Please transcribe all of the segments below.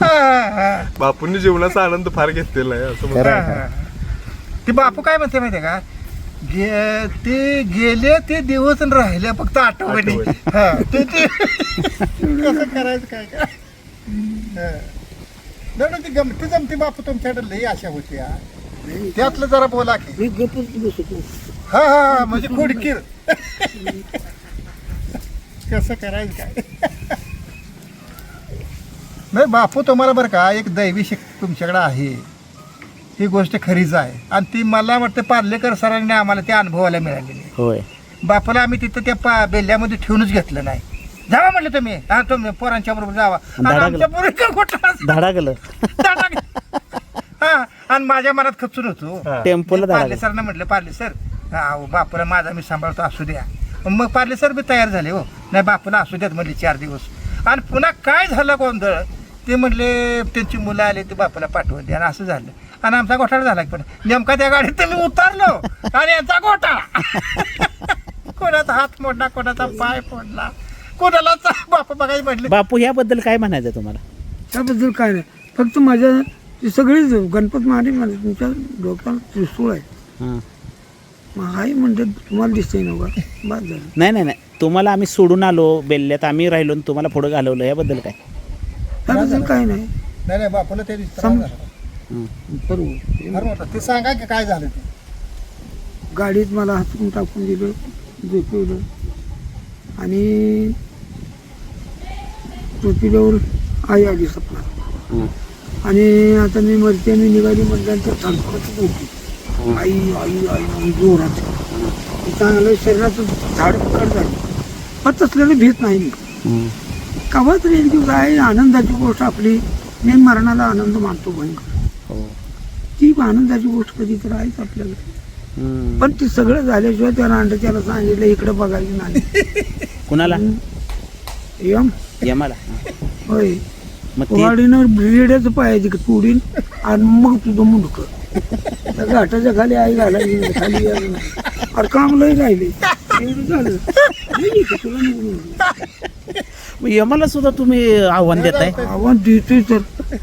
बापूंनी जीवनाचा आनंद फार घेतलेला आहे असं म्हणतात. हा, हा. ते बापू काय म्हणते माहितीये का गे ते गेले ते दिवस आणि राहिले फक्त आठवणी आठवणी. हा, ते ते कसं करायचं काय काय हा. नाही ना, ती गमती जमती बापू तुमच्याकडे लई आशा होती हा. त्यातलं जरा बोला की मी गप्पच बसतो हा हा हा, म्हणजे खोडकीर कसं करायचं काय नाही बापू तुम्हाला बरं का एक दैवी शक्ती तुमच्याकडे आहे. ही गोष्ट खरीच आहे. आणि ती मला वाटतं पार्लेकर सरांनी आम्हाला त्या अनुभवाला मिळालेली आहे. होय. बापाला आम्ही तिथं त्या पा बेल्ल्यामध्ये ठेवूनच घेतलं नाही. जावा म्हटलं तुम्ही. हा तुम्ही पोरांच्या बरोबर जावा. आणि आमच्या हा आणि माझ्या मनात खचून होतो. हा. पार्ले सरनं म्हटलं पार्ले सर अहो बापूला माझा मी सांभाळतो असू द्या. मग पार्ले सर बी तयार झाले हो. नाही बापूला असू द्यात म्हणले चार दिवस. आणि पुन्हा काय झालं गोंधळ? ते म्हणले त्यांची मुलं आले ते बापूला पाठवून द्या. आणि असं झालं. आणि आमचा घोटाळा झाला पण नेमका त्या गाडीत मी उतरलो आणि यांचा घोटाळा. कोणाचा हात मोडला कोणाचा पाय फोडला कोणाला बापू बघायला म्हटले बापू याबद्दल काय म्हणायचं तुम्हाला? त्याबद्दल काय नाही. फक्त माझ्या ते सगळेच गणपत महाराज म्हणजे तुमच्या डोक्याला त्रिसूळ आहे. हां. मग आई म्हणते तुम्हाला दिसतंय ना बा बाद झालं. नाही नाही नाही. तुम्हाला आम्ही सोडून आलो बेल्ल्यात आम्ही राहिलो आणि तुम्हाला पुढे घालवलं. याबद्दल काय? त्याबद्दल काय नाही. नाही नाही बापूला ते दिसतं सम- झालं. हं. बरोबर. बरं म्हटलं ते सांगा की काय झालं ते. गाडीत मला हातून टाकून दिलं झोपवलं. आणि झोपिल्यावर आई आली सपना. हं. आणि आता मी मरते मी निघाली म्हटल्यानंतर थरथरत होती आई आई आई आई जोरात. चांगलं शरीराचं झाड पकड झालं पण तसलेलं भीत नाही मी. हं. कवा तरी एक दिवस आहे आनंदाची गोष्ट आपली. मी मरणाला आनंद मानतो भयंकर हो. ती आनंदाची गोष्ट कधी तर आहेच आपल्याला. पण ती सगळं झाल्याशिवाय त्या रांड त्याला सांगितलं इकडे बघायचं नाही. कुणाला? यम. यमाला. होय. वाडीनं रेड्याचं पायाची का तोडीन आणि मग तुझं मुंडक. घाटाच्या खाली आई घालायची खाली. अरे काम लय राहिले. एवढं झालं. तुला. मग यमाला सुद्धा तुम्ही आव्हान देताय? आव्हान देतोय तर.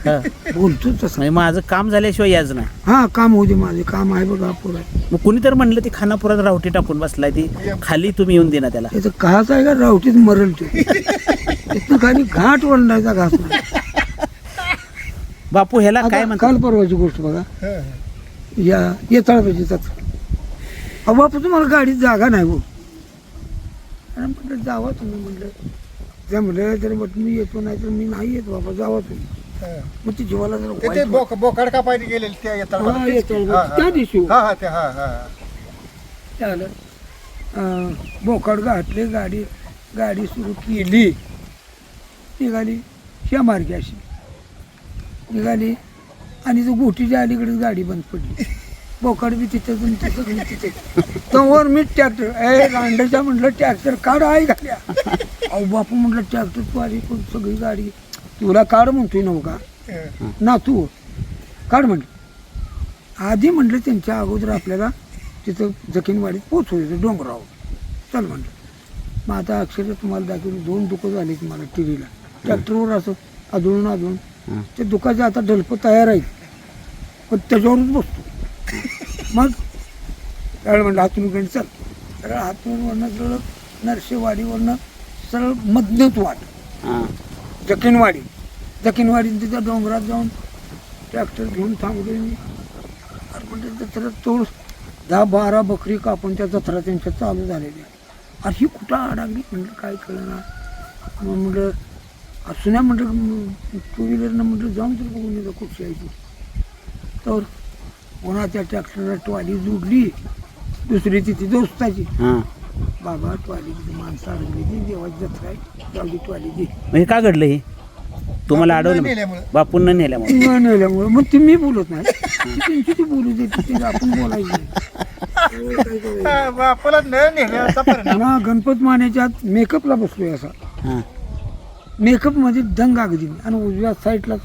हं. बोलतो तसं. म्हणजे माझं काम झाल्याशिवाय याच नाही. हा काम होऊ दे माझे. काम आहे बघा पुरा. मग कुणी तर म्हणलं ती खानापुरात रावटी टाकून बसलाय ती. खाली तुम्ही येऊन देना त्याला. त्याचं घास आहे का? रावटीत मरल तो. खाली घाट वळणायचा घास नाही. बापू ह्याला काय आता म्हणतात? काल परवाची गोष्ट बघा. हं. या येताळ पाहिजे त्यात अहो बापू तुम्हाला गाडीत जागा नाही हो. अरे म्हटलं जावा तुम्ही म्हटलं म्हणलं तर म्हटलं मी येतो नाही तर मी नाही येत बाबा जावा तुम्ही हं. मग ती जीवाला जरा ते ते वाईट बोक बोकाड कापायला गेलेले त्या येतात. हा. त्या दिवशी हो. हा हा ते हा हा झालं अं, बोकाड घातले गाडी गाडी सुरू केली निघाली ह्या मार्गी अशी निघाली आणि तो गोटीच्या अलीकडेच गाडी बंद पडली बोकाड बी तिथे तिथं मी तिथे. तोवर मी ट्रॅक्टर ए रांडाच्या म्हटलं ट्रॅक्टर काढ आहे घाल्या अहो बापू म्हटलं ट्रॅक्टर तू आली पण सगळी गाडी तुला काढ म्हणतोय नव का. ना तू. काढ म्हटलं. आधी म्हटलं त्यांच्या अगोदर आपल्याला तिथं जखीनवाडीत पोचवायचं डोंगरावर. चल म्हटलं. मग आता अक्षरशः तुम्हाला दाखवलं दोन दुखं झाली मला टी व्हीला ट्रॅक्टरवर असं आदळून हं. ते दुखाचे आता डल्प तयार आहेत. पण त्याच्यावरच बसतो. मग त्यावेळी म्हणलं हातून चल. सरळ हातून वरनं सरळ नरसेवाडीवरनं सरळ मधनच वाट. जकीनवाडी जकीनवाडी तिथं डोंगरात जाऊन ट्रॅक्टर घेऊन थांबलो मी. अरे म्हणजे जत्रा तोड दहा बारा बकरी कापून त्या जत्रा त्यांच्या चालू झालेल्या अरे ही कुठं अडकली म्हटलं काय कळलं ना मग म्हटलं असू नाही म्हटलं टू व्हीलरनं म्हटलं जाऊन तर बघून येतं कुठची आहे ती. तर त्या ट्रॅक्टरला ट्वाली जोडली दुसरी तिथे दोस्ताची हां. बाबा ट्वाली तिथे माणसं अडकली ती देवाची जत्रा आहे जाऊ ट्वाली दे मग हे का घडलं हे तुम्हाला बापूंना अडवलं नेल्यामुळं. बापूंना नेल्यामुळे न नेल्यामुळे मग ती मी बोलत नाही त्यांची ती बोलू देते ते आपण बोलायचं नाही. काय करायचं? बापूला न नेल्याचा परिणाम ना गणपत मानेच्यात मेकअपला बसलोय असा हां. मेकअपमध्ये दंग अगदी आणि उजव्या साईडला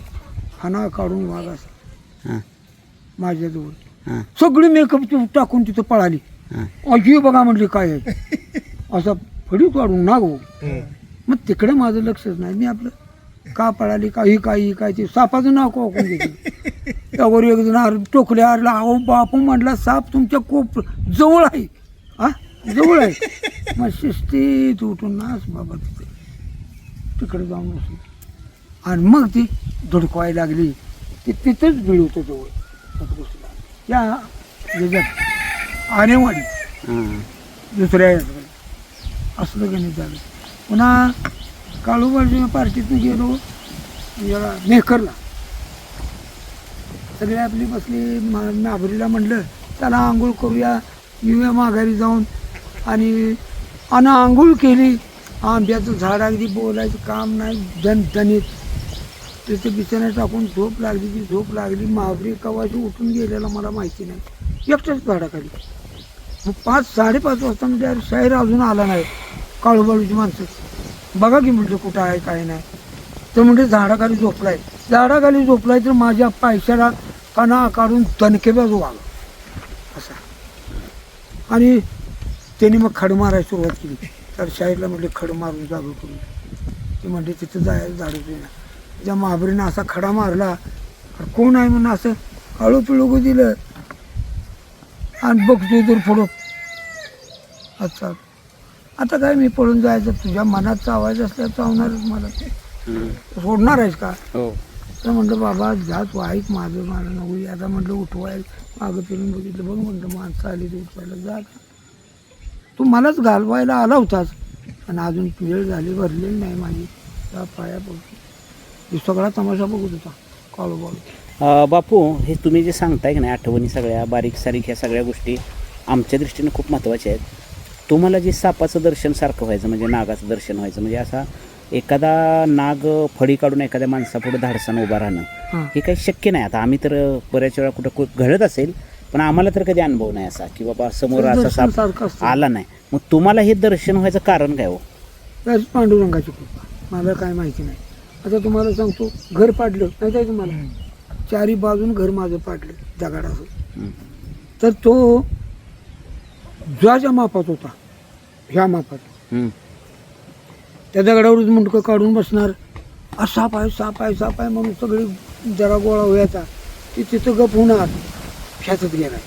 खाना काढून वाघ असा हां. माझ्याजवळ. हां. सगळी मेकअप टाकून तिथं पळाली. हां. अजी बघा म्हटली काय आहे? असा फडीत वाढून नागो हं. मग तिकडे माझं लक्षच नाही. मी आपलं का पळाली का ही काय ही काय ती सापाचं नाव कोकून घेतलं? त्यावर एक जण आर टोकले आरला अहो बापू म्हटला साप तुमच्या खूप जवळ आहे. हा? जवळ आहे. मग शिस्तीत उठून नाच बाबा तिथे तिकडे जाऊन बसली. आणि मग ती धुडकवायला लागली. ती तिथंच भिड होतं जवळ. या ह्याच्यात आनेवाडी हां. दुसऱ्या ह्याच्यात असलं गणित झालं पुन्हा काळूबाजी पार्टीतनं गेलो. याला मेहकरला. सगळे आपली बसली. मा- नाभरीला म्हणलं चला आंघोळ करूया. येऊया माघारी जाऊन. आणि आणि आंघोळ केली. आंब्याचं झाड अगदी बोलायचं काम नाही. दन दणीत तिथे बिछाण्यात टाकून झोप लागली ती झोप लागली. महाबरी कवाशी उठून गेलेला मला माहिती नाही. एकटाच झाडाखाली. मग पाच साडेपाच वाजता म्हणजे अरे शाहीर अजून आला नाही. काळूबाळूची माणसं. बघा की म्हणजे कुठं आहे काय नाही. तर म्हणजे झाडाखाली झोपलाय. झाडाखाली झोपलाय तर माझ्या पैशाला कणा काढून दणकेबाज आला असा. आणि त्यांनी मग खड मारायला सुरुवात केली. तर शाहीरला म्हटले खड मारून जागो करून. ते म्हणजे तिथं जायला झाडू देणार त्या महाबरीनं असा खडा मारला. अरे कोण आहे म्हणून असं हळू पिळू दिलं. आणि बघतोय तर पुढं. अच्छा. आता काय मी पळून जायचं? तुझ्या मनात आवाज असल्यास चावणारच मला. सोडणार आहेस का? हो. तर म्हटलं बाबा जा तू ऐक माझं मला नको. आता म्हटलं उठवाय मागं फिरून बघितलं. बघ म्हटलं माणसं आली तू उठवायला जा. तू मलाच घालवायला आला होतास. आणि अजून वेळ झाली भरलेली नाही माझी. त्या पाया पडतो. सगळा तमाशा बघत होता बाळू अ, बापू हे तुम्ही जे सांगताय की नाही आठवणी सगळ्या बारीक सारीक ह्या सगळ्या गोष्टी आमच्या दृष्टीने खूप महत्त्वाच्या आहेत. तुम्हाला जे सापाचं दर्शन सारखं व्हायचं म्हणजे नागाचं दर्शन व्हायचं म्हणजे असा एखादा नाग फडी काढून एखाद्या माणसापुढे धाडसानं उभा राहणं हां. हे काही शक्य नाही. आता आम्ही तर बऱ्याच वेळा कुठं कु- घडत असेल पण आम्हाला तर कधी अनुभव नाही असा की बाबा समोर असा दर्शन साप असतं. आला नाही. मग तुम्हाला हे दर्शन व्हायचं कारण काय हो? त्याच पांडुरंगाची कृपा. मला काय माहिती नाही. आता तुम्हाला सांगतो घर पाडलं नाही काय तुम्हाला? चारी बाजून घर माझं पाडलं दगडाचं. तर तो ज्याच्या मापात होता ह्या मापात. त्या दगडावरच मुंडकं काढून बसणार. आ साप आहे साप आहे साप आहे म्हणून सगळी जरा गोळा व्हायचा. ती तिथं गप होणार. खेचत गेलाय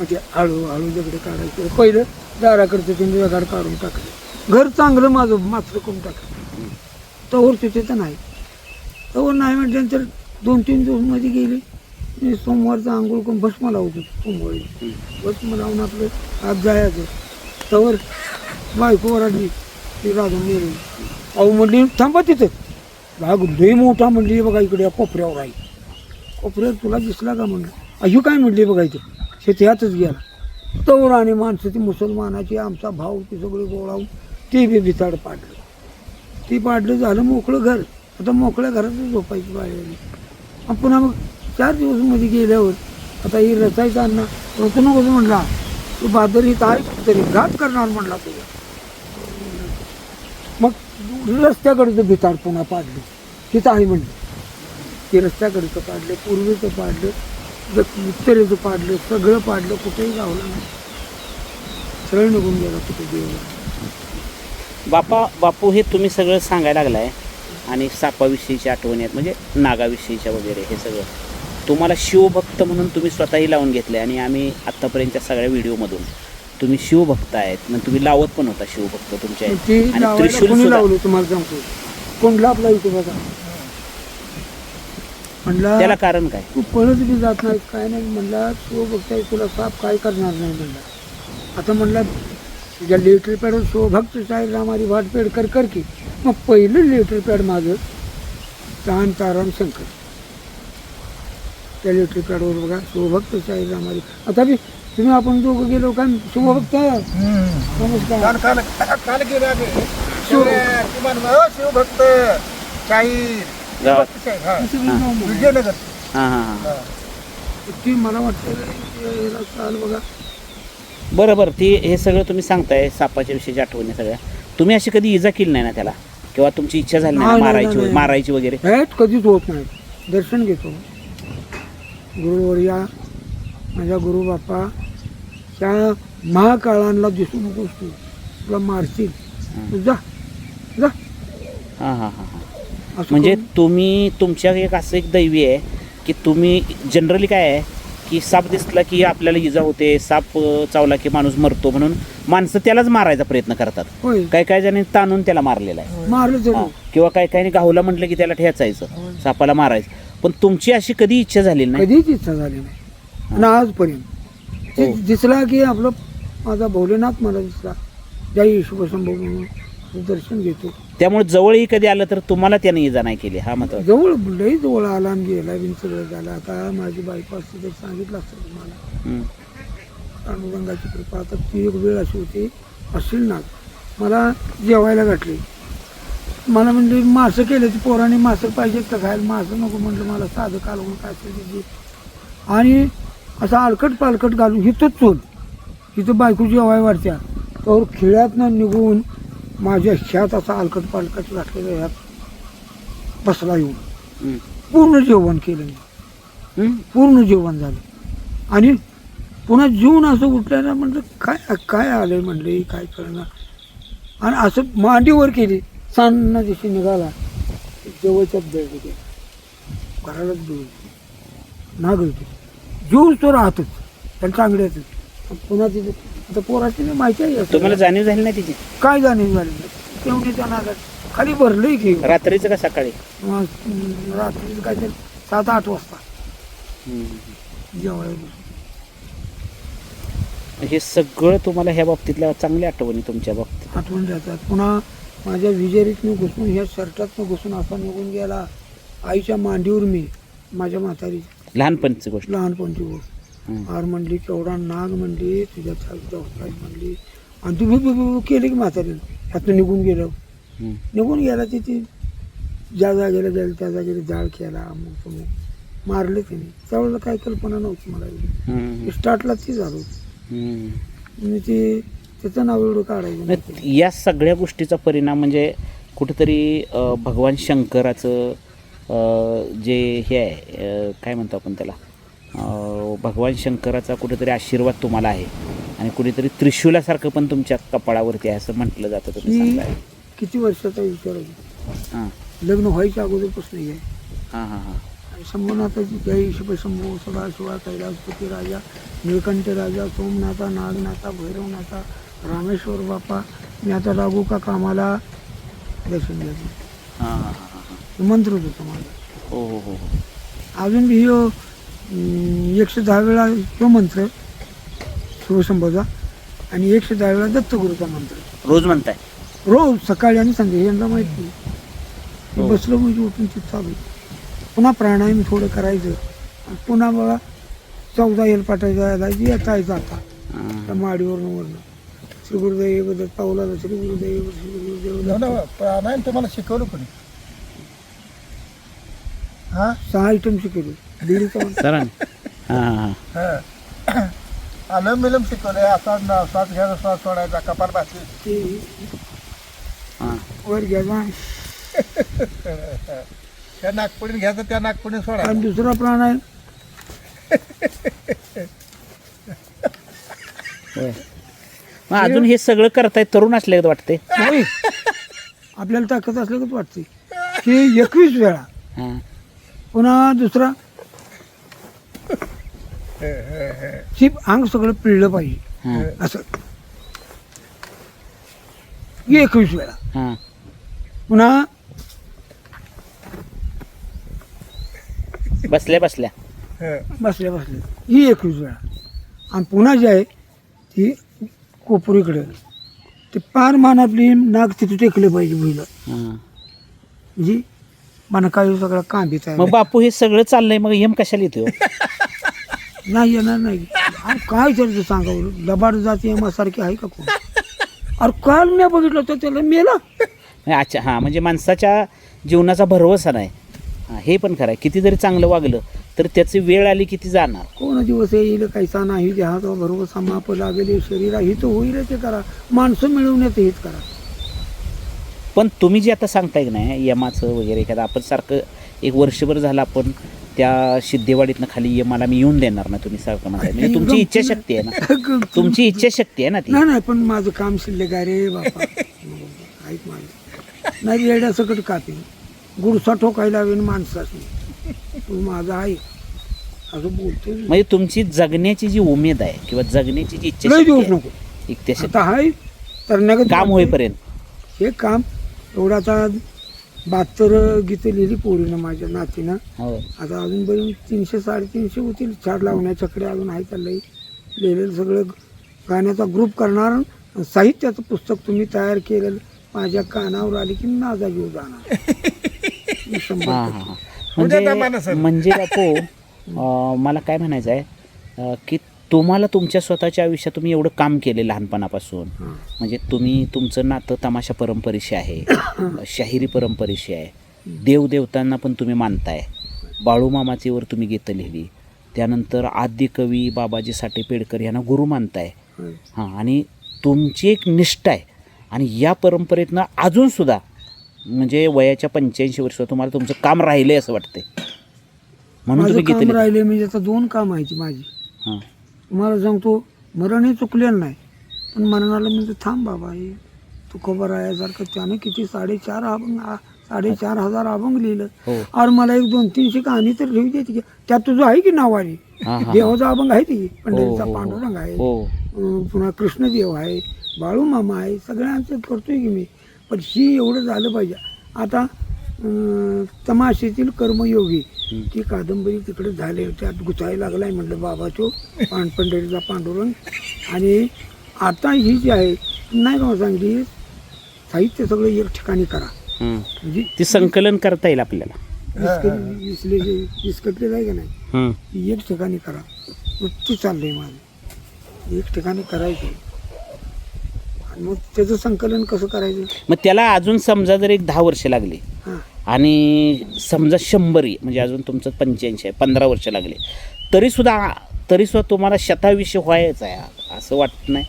मग ते हळूहळू दगड काढायचं. पहिलं दाराकडचं त्यांनी दगड काढून टाकलं. घर चांगलं माझं मात्र करून टाकलं. तवर तिथे तर नाही. तवर नाही म्हटल्यानंतर दोन तीन दिवसमध्ये गेले. मी सोमवारचं आंघोळ करून भस्म लावतो सोमवारी भस्म लावून आपलं आज जायचं तवर बायको ओरडली ती राधून गेली अहो म्हणली थांबा तिथं. भाग लई मोठा म्हणली बघा इकडे या कोपऱ्यावर आहे. कोपऱ्यावर तुला दिसला का म्हणलं? अयो काय म्हणली बघा इथे? शेतीहातच गेला. तवर आणि माणसं ती मुसलमानाची आमचा भाऊ ती सगळी गोळावून ते बी बिताड पाडलं. ती पाडलं झालं मोकळं घर. आता मोकळ्या घरातच झोपायची पाहिजे आली. पुन्हा मग चार दिवसमध्ये गेल्यावर आता ही रचायचा अण्णा ऋतू नको म्हणला. तू बादर ही आहे तरी घात करणार म्हणला तुझा. मग रस्त्याकडचं भिताड पुन्हा पाडली. तिथं आहे म्हणली ते रस्त्याकडचं पाडलं पूर्वेचं पाडलं द- उत्तरेचं पाडलं सगळं पाडलं कुठेही गावलं नाही. सरळ निघून गेला कुठे देवाला बापा बापू हे तुम्ही सगळं सांगायला लागलाय. आणि सापाविषयीची आठवणी आहेत म्हणजे नागाविषयीच्या वगैरे हे सगळं. तुम्हाला शिवभक्त म्हणून तुम्ही स्वतःही लावून घेतले आणि आम्ही आत्तापर्यंतच्या सगळ्या व्हिडिओमधून तुम्ही शिवभक्त आहेत. मग तुम्ही लावत पण होता शिवभक्त तुमच्या आणि त्रिशूल कोणी लावलं तुम्हाला सांगतो. युट्यूबाचा म्हणला त्याला कारण काय? तू पळत बी जात नाही काय नाही म्हणला तो बघताय तुला साप काय करणार नाही म्हणला. आता म्हणला तुझ्या लेटर पॅडवर साहेब रामारी वाटपेड कर कर की मग पहिलं लेटर पॅड माझं तान ताराम शंकर त्या लेटर पॅडवर बघा शिवभक्त साहेब रामारी आता बी तुम्ही आपण दोघं गेलो काय शिवभक्त नमस्कार. काल काल काल शिवभक्त हा. विजयनगर. ती मला वाटतं चाल बघा बरं बरं. ती हे सगळं तुम्ही सांगताय सापाच्या विषयीची आठवणी सगळ्या. तुम्ही अशी कधी इजा केली नाही ना त्याला? किंवा तुमची इच्छा झाली नाही ना नाही, नाही, मारायची नाही. मारायची वगैरे? कधीच होत नाही. दर्शन घेतो. गुरुवर्या माझ्या गुरु बाप्पा त्या महाकाळांना दिसू नकोस तू. तुला मारतील. तू जा. जा. हां हां हां हां. असं म्हणजे करून तुम्ही तुमच्या एक असं एक दैवी आहे की तुम्ही जनरली काय आहे की साप दिसला की आपल्याला इजा होते साप चावला की माणूस मरतो म्हणून माणसं त्यालाच मारायचा प्रयत्न करतात. होय. काही काही जणांनी ताणून त्याला मारलेला आहे. मारलं हा. किंवा काही काही गावला म्हटलं की त्याला ठेचायचं सापाला मारायचं. पण तुमची अशी कधी इच्छा झाली नाही? कधीच इच्छा झाली नाही. आणि आजपर्यंत. ते हो. दिसला की आपलं माझा भोलेनाथ मला दिसला. जय म्हणून दर्शन घेतो. त्यामुळे जवळही कधी आलं तर तुम्हाला त्याने इजा नाही केली हा महत्त्वाचा जवळ लई जवळ आला आणि गेला बिन सगळं झालं. आता माझी बायको असते तर सांगितलं असतं तुम्हाला. पांडुरंगाची कृपा. आता ती एक वेळ अशी होती असेल ना. मला जेवायला घातली. मला म्हणले मासं केलं ती पोराने मासं पाहिजेत का खायला? मासं नको म्हणलं मला साधं कालवून काय ते दे. आणि असं अलकट पालकट घालून हिथंच चोल इथं बायको जेवाय वाढत्या तर खिळ्यातनं निघून माझ्या ह्यात असा अलकट पालकट घातलेला ह्यात बसला येऊन. पूर्ण जेवण केलं मी. पूर्ण जेवण झालं. आणि पुन्हा जेवून असं उठल्यानं म्हटलं काय काय आलंय? म्हणले काय करणार? आणि असं मांडीवर केली. सांना दिवशी निघाला. जवळच्याच होते घरालाच बेळ ना गळते जेवून तो राहतच. त्याला चांगल्यातच पुन्हा तिथे आता पोराची नाही माहिती आहे. तुम्हाला जाणीव झाली नाही तिची? काय जाणीव झाली नाही. तेवढी त्या नागात खाली भरलंय की. रात्रीचं का सकाळी? मग रात्री काहीतरी सात आठ वाजता. जेवायला हे सगळं तुम्हाला ह्या बाबतीतल्या चांगल्या आठवणी तुमच्या बाबतीत. आठवण जातात पुन्हा माझ्या विजेरीतनं घुसून ह्या शर्टातनं घुसून असा निघून गेला. आईच्या मांडीवर मी माझ्या म्हातारी लहानपणीची गोष्ट. लहानपणची गोष्ट. आर म्हणली केवढा नाग म्हणली तुझ्या होता म्हणली. आणि तुम्ही बु- बु केली की म्हातारीनं ह्यातनं निघून गेलं. निघून गेला तिथे. ज्या जागेला गेलं त्या जागेला जाळ केला अमुक तमुक. मारले तिने. त्यावेळेला काही कल्पना नव्हती मला. स्टार्टला ती झालो. मी ते त्याचं नाव एवढं काढायचं या सगळ्या गोष्टीचा परिणाम म्हणजे कुठेतरी भगवान शंकराचं जे हे आहे काय म्हणतो आपण त्याला? भगवान शंकराचा कुठेतरी आशीर्वाद तुम्हाला आहे. आणि कुठेतरी त्रिशूलासारखं पण तुमच्या कपाळावरती आहे असं म्हटलं जातं तुम्ही ही सांगताय. किती वर्षाचा विचार होता हां. लग्न व्हायच्या अगोदरपासून आहे. हां हां हां. आणि शंभूनाथाची जय शिवशंभू सदाशिवा कैलासपती राजा निळकंठ राजा सोमनाथा नागनाथा भैरवनाथा रामेश्वर बापा मी आता लागू का कामाला दर्शन द्यायचं हां हां हां हां हे. मंत्रच होतं माझा हो हो हो हो. अजून बी ह्यो एकशे दहा वेळा ह्यो मंत्र शिवशंभूचा आणि एकशे दहा वेळा दत्तगुरूचा मंत्र. रोज म्हणताय. रोज सकाळी आणि संध्याकाळी यांना माहिती हो. बसलं म्हणजे उठून ते चालू पुन्हा प्राणायाम थोडं करायचं. आणि पुन्हा बघा चौदा येल पाठायचा यायला येतायचं आता हां. त्या माडीवरनं वरनं. श्री गुरुदेव दत्त पावलाला श्री गुरुदेव श्री गुरुदेव दत्त. प्राणायाम तुम्हाला शिकवलं कोणी? हा? सहा आयटम शिकवले. दीडचा सरांनी हां हां. अलम विलम शिकवलंय असा न- श्वास घ्यायचा श्वास सोडायचा कपाल भाती ते हां. वर घ्यायचा त्या नागपुडीने घ्यायचं त्या नागपुडीने आणि सोडायचं दुसरा प्राणायाम होय. मग अजून हे सगळं करताय तरुण असले वाटते. होय. आपल्याला ताकद असल्यागत वाटते. की एकवीस वेळा. हां. पुन्हा दुसरा की अंग सगळं पिळलं पाहिजे. असं. एकवीस वेळा. पुन्हा बसल्या बसल्या. बसल्या बसल्या. ही एकवीस वेळा. आणि पुन्हा जी आहे ती कोपरीकडे ते पार मान आपली नाक तिथे टेकले पाहिजे भुईला म्हणजे मन काय सगळं कांबीच आहे. मग बापू हे सगळं चाललंय मग हेम कशाला येतो नाही येणार नाही. अरे काय चालतं सांगा लबाड जाती एमासारखी आहे का कोण? अरे काल मी बघितलं तर त्याला मेला. अच्छा हां म्हणजे माणसाच्या जीवनाचा भरवसा नाही. हां हे पण खरं आहे. किती जरी चांगलं वागलं तर त्याची वेळ आली की ती जाणार. कोण दिवस येईल कैसा नाही देहाचा बरोबर समाप लागेल शरीरा हित होईल ते करा. माणसं मिळवण्याचं हेच करा. पण तुम्ही जे आता सांगताय की नाही यमाचं वगैरे एखादं आपण सारखं एक वर्षभर झालं आपण त्या सिद्धेवाडीतनं खाली यमाला मी येऊन देणार ना तुम्ही सारखं म्हणताय म्हणजे तुमची इच्छाशक्ती आहे ना. तुमची इच्छाशक्ती आहे ना ती. नाही नाही पण माझं काम शिल्लक आहे रे बापा. ऐक माझं. नाही येड्या सकट कापी गुडसा ठोकायला हवे माणसाची तू माझा आहे असं बोलतो म्हणजे तुमची जगण्याची जी उमेद आहे किंवा जगण्याची जी इच्छा लय दिवस आहे, नको. इच्छाशक्ती. आता हाय तर काम होईपर्यंत. हे काम एवढं आता बहात्तर गीतं लिहिली पोरीनं माझ्या नातीनं. हो. आता अजूनपर्यंत तीनशे साडेतीनशे होतील. झाड लावण्याच्याकडे अजून आहे चाललंय लिहिलेलं सगळं गाण्याचा ग्रुप करणार आणि साहित्याचं पुस्तक तुम्ही तयार केलेलं माझ्या कानावर आले की माझा जीव जाणार. शंभर हा. हा. म्हणजे सर. म्हणजे बापू अं, मला काय म्हणायचं आहे अं, की तुम्हाला तुमच्या स्वतःच्या आयुष्यात तुम्ही एवढं काम केले लहानपणापासून. म्हणजे तुम्ही तुमचं नातं तमाशा परंपरेशी आहे शाहिरी परंपरेशी आहे. देवदेवतांना पण तुम्ही मानताय. बाळूमामाचीवर तुम्ही गीतं लिहिली. त्यानंतर आद्य कवी बाबाजी साठे पेडकर यांना गुरु मानताय. हां. आणि तुमची एक निष्ठा आहे. आणि या परंपरेतनं अजूनसुद्धा म्हणजे वयाच्या पंच्याऐंशी वर्ष तुम्हाला तुमचं काम राहिलं असं वाटतंय. म्हणून तुम्ही काम गीतं. राहिले म्हणजे आता दोन काम आहे माझी. हां. तुम्हाला सांगतो मरण हे चुकलेलं नाही. पण मरणाला म्हणजे थांब बाबा हे तुकोबा रायासारखं त्यानं किती साडेचार अभंग साडेचार हजार अभंग लिहिलं. हो. अरे मला एक दोन तीनशे कहाणी तर लिहू देते की त्यात तुझं आहे की नाव आली हां हां देवाचा अभंग आहे ती. हो, पंढरीचा हो, पांडुरंग आहे. हो. पुन्हा कृष्णदेव आहे बाळूमामा आहे सगळ्यांचं करतोय की मी. पण ही एवढं झालं पाहिजे. आता तमाशेतील कर्मयोगी. ती कादंबरी तिकडे झाले त्यात गुचायला लागलाय म्हटलं बाबा तो पांड पंढरीचा पांडुरंग. आणि आता ही जी आहे नाही का सांगली? साहित्य सगळं एक ठिकाणी करा. हं. म्हणजे ते संकलन करता येईल आपल्याला. विस्कट- विसले विस्कटलेलं आहे का नाही? हं. एक ठिकाणी करा. मग ती चाललंय माझं एक ठिकाणी करायचं. आणि मग त्याचं संकलन कसं करायचं? मग त्याला अजून समजा जर एक दहा वर्ष लागली हां आणि समजा शंभरी म्हणजे अजून तुमचं पंच्याऐंशी आहे पंधरा वर्ष लागले. तरीसुद्धा तरीसुद्धा तुम्हाला शताविषयी व्हायचं आहे असं वाटत नाही?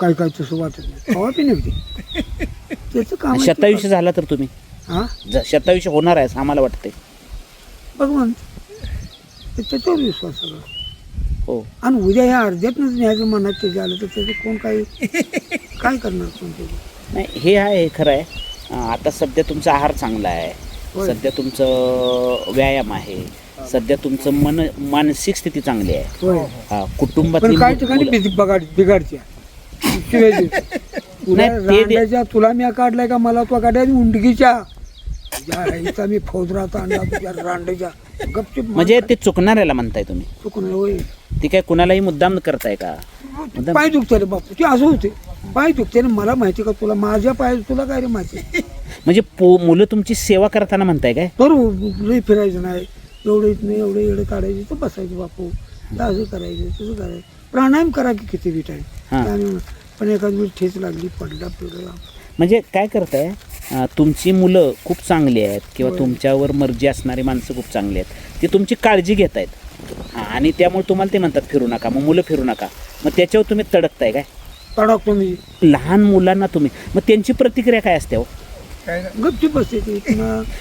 काय काय तसं वाटत नाही. काम शतायुष्य झाला तर तुम्ही? हां? शतायुष्य होणार आहे असं आम्हाला वाटतंय. भगवान त्याच्यावर विश्वास सगळं हो. आणि उद्या ह्या अर्ध्यातनंच न्यायचं मनात ते झालं तर त्याचं कोण काय काय करणार कोण नाही हे आहे खरं आहे. आता सध्या तुमचा आहार चांगला आहे. सध्या तुमचं व्यायाम आहे. सध्या तुमचं मन मानसिक स्थिती चांगली आहे. हा, कुटुंबातली पण काय मुलं- ठिकाणी बिग- बगाड बिघाडच्या शिवाजी. तुला नाही, ते- ते- रांड्याच्या तुला मी काढलाय का मला तो काढाय उंडगीच्या. इथं मी फौजरात आणला तुझ्या रांड्याच्या. गपचिप म्हणजे ते चुकणाऱ्याला म्हणताय तुम्ही. चुकून होय. ते काय कुणालाही मुद्दाम करताय का? पाय दुखते रे बापू. ते असं होते पाय दुखते ना मला माहिती का तुला? माझ्या पाय तुला काय रे माहिती म्हणजे पो मुलं तुमची सेवा करताना म्हणताय काय? बरोबर लई फिरायचं नाही. एवढं इथं नाही एवढं एवढं काढायचं तर बसायचं बापू. तर असं करायचं तसं करायचं. प्राणायाम करा की किती बी हां. त्याने पण एखाद वेळी ठेच लागली पडला पिडला. म्हणजे काय करताय? अं, तुमची मुलं खूप चांगली आहेत किंवा. तुमच्यावर मर्जी असणारी माणसं खूप चांगली आहेत. ती तुमची काळजी घेत आहेत आणि त्यामुळे तुम्हाला ते म्हणतात फिरू नका मग मुलं फिरू नका. मग त्याच्यावर तुम्ही तडकताय काय? तडाखतो मी लहान मुलांना तुम्ही. मग त्यांची प्रतिक्रिया काय असते हो? काय गपची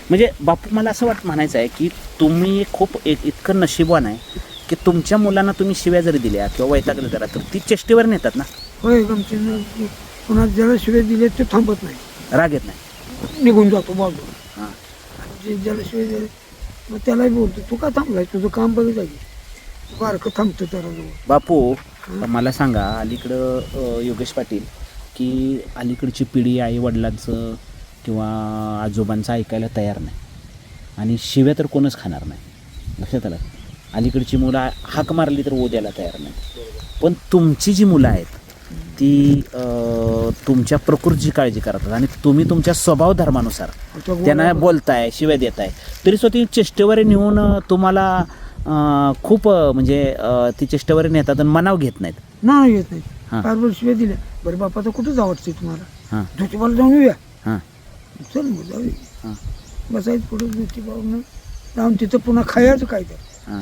म्हणजे बापू मला असं वाट म्हणायचं आहे की तुम्ही खूप एक इतकं नशीबवान आहे की तुमच्या मुलांना तुम्ही शिव्या जरी दिल्या किंवा वैतागले जरा तर ती चेष्टेवर नेतात ना? होय गमतीनं पुन्हा ज्याला शिवे दिले ते थांबत नाही. राग येत नाही. निघून जातो बाजू हां. जे ज्याला शिवे दिले मग त्यालाही बोलतो तू का थांबलाय? तुझं काम बघितलं की. बारकं थांबतो बापू मला सांगा अलीकडं अ, योगेश पाटील की अलीकडची पिढी आई वडिलांचं किंवा आजोबांचं ऐकायला तयार नाही. आणि शिव्या तर कोणच खाणार नाही. लक्षात आलं? अलीकडची मुलं हाक मारली तर ओद्याला तयार नाही पण तुमची जी मुलं आहेत ती अ, तुमच्या प्रकृतीची काळजी करतात आणि तुम्ही तुमच्या स्वभाव धर्मानुसार त्यांना बोलताय शिव्या देताय तरी स्वतः चेष्टेवर नेऊन अ, तुम्हाला खूप म्हणजे ती चेष्टेवर नेतात आणि मनाव घेत नाहीत. नाही येत नाही हां. फार बरं शिवे दिले बरं बापाचं कुठं आवडते तुम्हाला. हां. ज्योतिबाला जाऊन येऊया हां. चल मग जाऊया. हां. बसायचं पुढं ज्योतिबावरनं जाऊन तिथं पुन्हा खायचं काय तर. हां.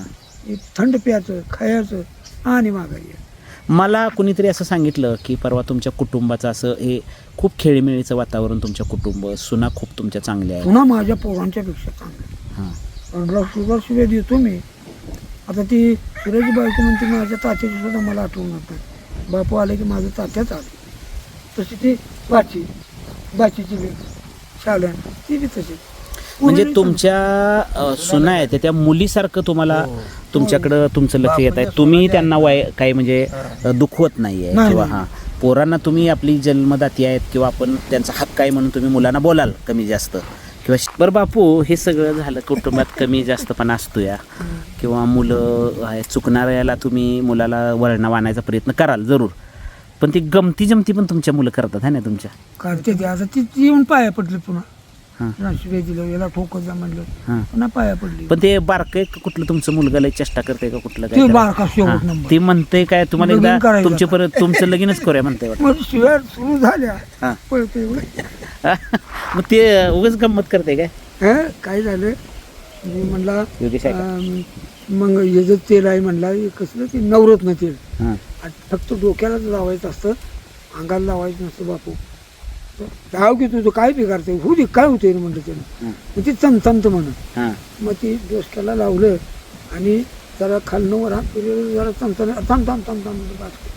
थंड प्यायचं खायचं आणि मागायचं मला कुणीतरी असं सांगितलं की परवा तुमच्या कुटुंबाचं असं हे खूप खेळीमेळीचं वातावरण तुमच्या कुटुंब सुना खूप तुमच्या चांगल्या आहेत. पुन्हा माझ्या पोरांच्या पेक्षा चांगलं हां. पंधरा सुद्धा शिव्या देतो मी. आता ती सुरेश बायको म्हणते माझ्या तात्याची सुद्धा मला आठवण नाही. बापू आले की माझं तात्याच आले. तशी ती बाची बाचीची लेक शालन ती बी तशी. म्हणजे तुमच्या सुना आहेत त्या मुलीसारखं तुम्हाला तुमच्याकडं तुमचं लक्ष येत आहे. तुम्ही त्यांना वाय काही म्हणजे दुखवत नाहीये नाही, किंवा नाही. हां. पोरांना तुम्ही आपली जन्मदाती आहेत किंवा आपण त्यांचा हक्क आहे म्हणून तुम्ही मुलांना बोलाल कमी जास्त. किंवा बरं बापू हे सगळं झालं कुटुंबात कमी जास्त पण असतो या किंवा मुलं चुकणाऱ्याला तुम्ही मुलाला वळणा आणायचा प्रयत्न कराल जरूर. पण ती गमती जमती पण तुमच्या मुलं करतात है ना तुमच्या? काढते ते. आता ती ती येऊन पाया पडली पुन्हा. हां. राष्ट्रीय दिलं याला ठोकत जा म्हणलं. हां. पुन्हा पाया पडली. पण ते बारकं एक कुठलं? तुमचं मुलगा लय चेष्टा करते का कुठलं ते काय करा- बारका शेवट हां, नंबर. ते म्हणते काय? तुम्हाला लगीन एकदा करायचं तुमचे. परत तुमचं लगीनच करूया म्हणते वाटतं. मग शिव्या सुरू झाल्या. हां. पळते मग ते उगाच गंमत करते काय? हं? काय झालं? मी म्हणला योगेश आहे का? अं, मग हे जे तेल आहे म्हणला हे कसलं ते नवरत्न तेल. हां. आणि फक्त डोक्यालाच लावायचं असतं अंगाला लावायचं नसतं बापू. जाव की तुझं काय बिघाडतंय होऊ दे काय होते म्हणलं त्यानं. हं. मग ते चमचमत म्हणत हां. मग ती डोसक्याला लावलं आणि जरा खालनं वर हात फिरवलं, जरा चमचम थांब थांब थांब थांब म्हणलं, बास कर.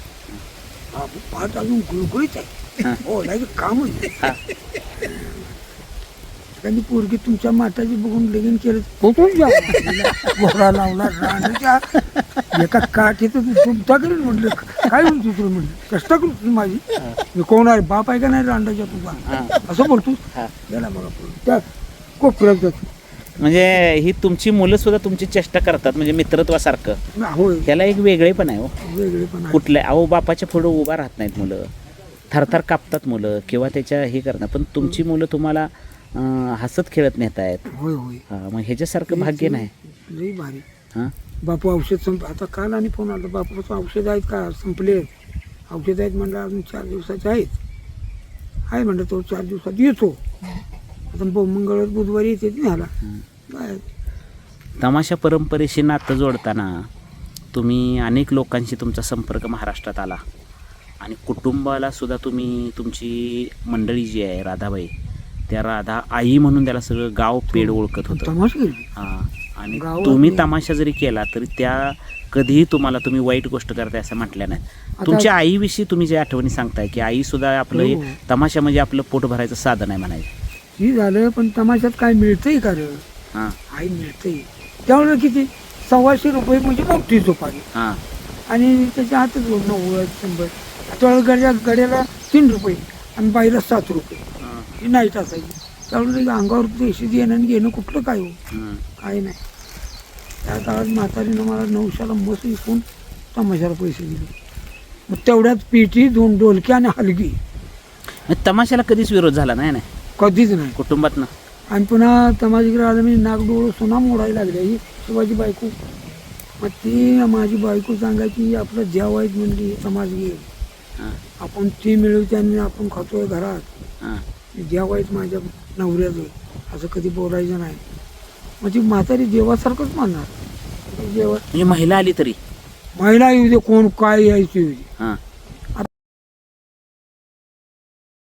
बापू पाठ अजून गुळगुळीत आहे. हो. लागे काम त्यांनी पोरगी तुमच्या माताची बघून लगीन केलं पोचून जा घोडा लावला रांडीच्या एका काठी तर तुमचा करेल म्हटलं. काय म्हणतो तुला म्हटलं? कष्ट करू तुझी माझी. मी कोण आहे? बाप आहे का नाही रांडाच्या तुझा? असं बोलतो. गेला बघा. त्या कोपऱ्यात जातो. म्हणजे ही तुमची मुलं सुद्धा तुमची चेष्टा करतात म्हणजे मित्रत्वासारखं. त्याला एक वेगळे पण आहे हो. वेगळे पण आहे. कुठल्या अहो बापाच्या पुढं उभा राहत नाहीत मुलं. थरथर कापतात मुलं किंवा त्याच्या हे करतात. पण तुमची मुलं तुम्हाला अं, हसत खेळत नेत आहेत. होय होय. हां मग ह्याच्यासारखं भाग्य नाही. लई भारी. हां? बापू औषध संप आता काल आणि फोन आला बापूचं औषध आहेत का? संपले. औषध आहेत म्हणलं अजून चार दिवसाचे आहेत. आहे म्हणलं तो चार दिवसात येतो. आता ब- मंगळवार बुधवारी येते काय तमाशा परंपरेशी नातं जोडताना तुम्ही अनेक लोकांशी तुमचा संपर्क महाराष्ट्रात आला. आणि कुटुंबाला सुद्धा तुम्ही तुमची मंडळी जी आहे राधाबाई त्या राधा आई म्हणून त्याला सगळं गाव पेड ओळखत होतं. हां आणि तुम्ही तमाशा जरी केला तरी त्या कधीही तुम्हाला तुम्ही वाईट गोष्ट करताय असं म्हटलं नाही तुमच्या आईविषयी तुम्ही जे आठवणी सांगताय की आई सुद्धा आपलं हे. तमाशा म्हणजे आपलं पोट भरायचं साधन आहे म्हणायचं. ही झालं पण तमाशात काय मिळतंय का रे? हां. आई मिळतंय. त्यामुळे किती? सव्वाशे रुपये म्हणजे मोठी झोपाली हां. आणि त्याच्या हातात नव्वद शंभर. त्यावेळेला गड्या गड्याला तीन रुपये आणि बाईला सात रुपये. हां, ही नाईट असायची. त्यावेळेला अंगावर पैसे देणं आणि घेणं कुठलं काय हो. काही नाही. त्या काळात म्हातारीनं मला नऊशाला मस विकून तमाशाला पैसे दिले. मग तेवढ्यात पेटी दोन डोलकी आणि हलगी. तमाशाला कधीच विरोध झाला नाही ना? कधीच नाही. कुटुंबातनं? आणि पुन्हा तमाशगिरी आलं म्हणजे नागडोळ सोना मोडायला लागले. ही शिवाजी बायको. मग ती माझी बायको सांगायची आपलं जेवायच म्हणली समाजगीर हां आपण ती मिळवते आणि आपण खातोय घरात. हां. जेवायच माझ्या नवऱ्याचं असं कधी बोलायचं नाही. ती म्हातारी देवासारखंच मानणार जेव्हा म्हणजे महिला आली तरी? महिला येऊ दे कोण काय यायची येऊ दे.